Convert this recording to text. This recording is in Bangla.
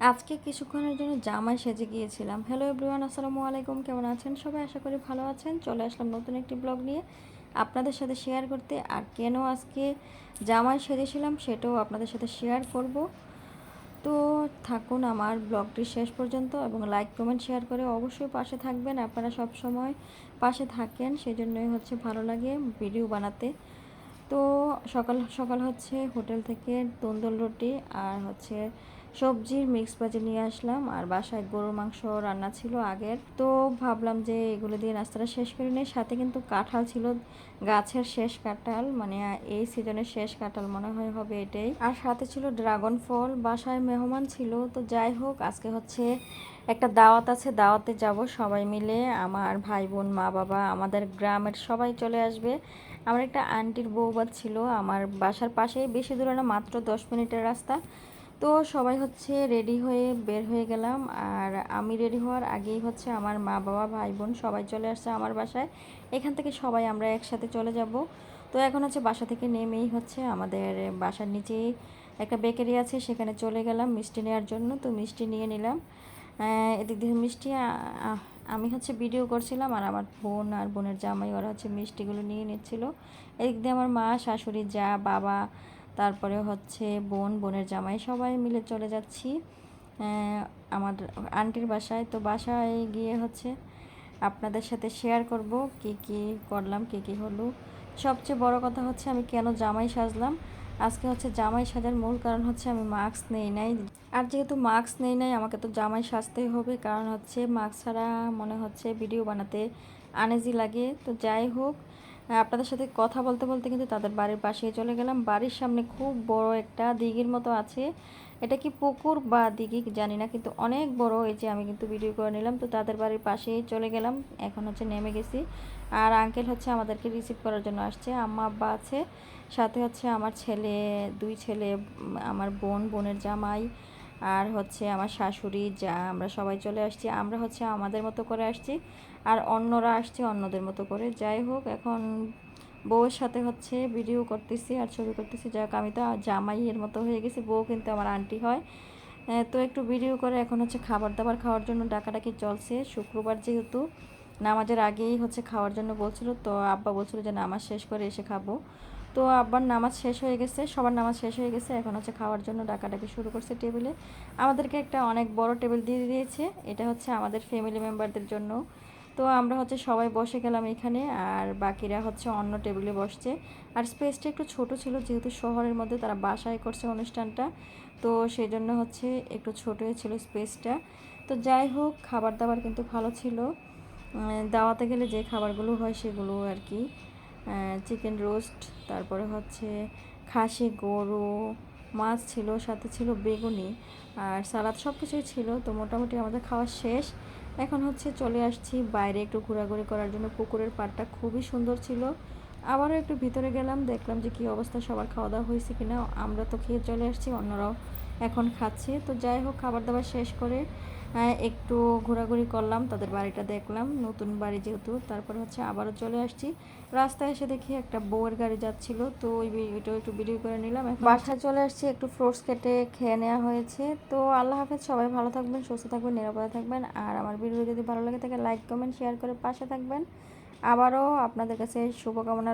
আজকে কিছুক্ষণের জন্য জামাই সেজে গিয়েছিলাম। হ্যালো এভরিওয়ান আসসালামু আলাইকুম, কেমন আছেন? সবাই আশা করি ভালো আছেন। চলে আসলাম নতুন একটি ব্লগ নিয়ে। আপনাদের সাথে শেয়ার করতে আর কেন আজকে জামাই সেজেছিলাম সেটাও আপনাদের সাথে শেয়ার করব। তো থাকুন আমার ব্লগটি শেষ পর্যন্ত এবং লাইক কমেন্ট শেয়ার করে অবশ্যই পাশে থাকবেন। আপনারা সব সময় পাশে থাকেন, সেজন্যই হচ্ছে ভালো লাগে ভিডিও বানাতে। তো সকাল সকাল হচ্ছে হোটেল থেকে তন্দুল রুটি আর হচ্ছে সবজির মিক্স ভাজি নিয়ে আসলাম। আর বাসায় গরুর মাংস রান্না ছিল আগের। তো ভাবলাম যে এগুলো দিয়ে নাস্তাটা শেষ করে নিই। সাথে কিন্তু কাঁঠাল ছিল, গাছের শেষ কাঁঠাল মানে এই সিজনের শেষ কাঁঠাল মনে হয় হবে এটাই। আর সাথে ছিল ড্রাগন ফল, বাসায় মেহমান ছিল। তো যাই হোক, আজকে হচ্ছে একটা দাওয়াত আছে, দাওয়াতে যাব সবাই মিলে। আমার ভাই বোন মা বাবা, আমাদের গ্রামের সবাই চলে আসবে। আমার একটা আন্টির বউবাদ ছিল, আমার বাসার পাশেই বেশি দূরে না, মাত্র দশ মিনিটের রাস্তা। তো সবাই হচ্ছে রেডি হয়ে বের হয়ে গেলাম। আর আমি রেডি হওয়ার আগেই হচ্ছে আমার মা বাবা ভাই বোন সবাই চলে আসছে আমার বাসায়। এখান থেকে সবাই আমরা একসাথে চলে যাব। তো এখন হচ্ছে বাসা থেকে নেমেই হচ্ছে আমাদের বাসার নিচেই একটা বেকারি আছে, সেখানে চলে গেলাম মিষ্টি নেওয়ার জন্য। তো মিষ্টি নিয়ে নিলাম। এদিক দিয়ে মিষ্টি আমি হচ্ছে ভিডিও করছিলাম আর আমার বোন আর বোনের জামাই ওরা হচ্ছে মিষ্টিগুলো নিয়ে নিচ্ছিল। এদিক দিয়ে আমার মা, শাশুড়ি, যা, বাবা, তারপরে হচ্ছে বোন, বোনের জামাই সবাই মিলে চলে যাচ্ছি। আমার আন্টির বাসায়। তো বাসায় গিয়ে হচ্ছে আপনাদের সাথে শেয়ার করব, কি কি করলাম, কি কি হলো। সবচেয়ে বড় কথা হচ্ছে আমি কেন জামাই সাজলাম? আজকে হচ্ছে জামাই সাজার মূল কারণ হচ্ছে আমি মাস্ক নেই নাই। আর যেহেতু মাস্ক নেই নাই, আমাকে তো জামাই সাজতেই হবে। কারণ হচ্ছে মাস্ক ছাড়া মনে হচ্ছে ভিডিও বানাতে আনেজি লাগে। তো যাই হোক, আপনাদের সাথে কথা বলতে বলতে কিন্তু তাদের বাড়ির পাশে চলে গেলাম। বাড়ির সামনে খুব বড় একটা দিঘির মতো আছে। এটা কি পুকুর বা দিঘি? জানি না, কিন্তু অনেক বড় এই যে আমি কিন্তু ভিডিও করে নিলাম। তো তাদের বাড়ির পাশেই চলে গেলাম। এখন হচ্ছে নেমে গেছি। আর আঙ্কেল হচ্ছে আমাদেরকে রিসিভ করার জন্য আসছে। আম্মা, আব্বা আছে। সাথে হচ্ছে আমার ছেলে, দুই ছেলে, আমার বোন, বোনের জামাই, আর হচ্ছে আমার শাশুড়ি, যা, আমরা সবাই চলে আসছি। আমরা হচ্ছে আমাদের মতো করে আসছি। আর অন্যরা আসছে অন্যদের মতো করে। যাই হোক, এখন বউয়ের সাথে হচ্ছে ভিডিও করতেছি আর ছবি করতেছি। যাই হোক, আমি তো জামাইয়ের মতো হয়ে গেছি, বউ কিন্তু আমার আন্টি হয়। তো একটু ভিডিও করে এখন হচ্ছে খাবার দাবার খাওয়ার জন্য ডাকাডাকি চলছে। শুক্রবার যেহেতু নামাজের আগেই হচ্ছে খাওয়ার জন্য বলছিল, তো আব্বা বলছিল যে নামাজ শেষ করে এসে খাব। তো আব্বার নামাজ শেষ হয়ে গেছে, সবার নামাজ শেষ হয়ে গেছে, এখন হচ্ছে খাওয়ার জন্য ডাকাডাকি শুরু করছে টেবিলে আমাদেরকে একটা অনেক বড় টেবিল দিয়ে দিয়েছে, এটা হচ্ছে আমাদের ফ্যামিলি মেম্বারদের জন্য। তো আমরা হচ্ছে সবাই বসে গেলাম এখানে, আর বাকিরা হচ্ছে অন্য টেবিলে বসছে। আর স্পেসটা একটু ছোট ছিল, যেহেতু শহরের মধ্যে তারা বাসায় করছে অনুষ্ঠানটা, তো সেই জন্য হচ্ছে একটু ছোটোই ছিল স্পেসটা। তো যাই হোক খাবার দাবার কিন্তু ভালো ছিল। দাওয়াতে গেলে যে খাবারগুলো হয় সেগুলো আর কি। চিকেন রোস্ট, তারপরে হচ্ছে খাসি, গরু, মাছ ছিল, সাথে ছিল বেগুনি, আর সালাদ সব কিছুই ছিল। তো মোটামুটি আমাদের খাওয়া শেষ। এখন হচ্ছে চলে আসছি বাইরে একটু ঘোরাঘুরি করার জন্য। পুকুরের পাড়টা খুবই সুন্দর ছিল। আবারও একটু ভিতরে গেলাম, দেখলাম যে কি অবস্থা, সবার খাওয়া দাওয়া হয়েছে কিনা। আমরা তো খেয়ে চলে আসছি, অন্যরাও এখন খাচ্ছে। তো যাই হোক, খাবার দাবার শেষ করে একটু ঘোরাঘুরি করলাম, তাদের বাড়িটা দেখলাম, নতুন বাড়ি যেহেতু। তারপর হচ্ছে আবারও চলে আসছি। রাস্তায় এসে দেখি একটা বউয়ের গাড়ি যাচ্ছিল, তো ওই ওইটাও একটু ভিডিও করে নিলাম। বাসায় চলে আসছি, একটু ফ্রুটস কেটে খেয়ে নেওয়া হয়েছে। তো আল্লাহ হাফেজ, সবাই ভালো থাকবেন, সুস্থ থাকবেন, নিরাপদে থাকবেন। আর আমার ভিডিও যদি ভালো লাগে থাকে লাইক কমেন্ট শেয়ার করে পাশে থাকবেন। আবারও আপনাদের কাছে শুভকামনা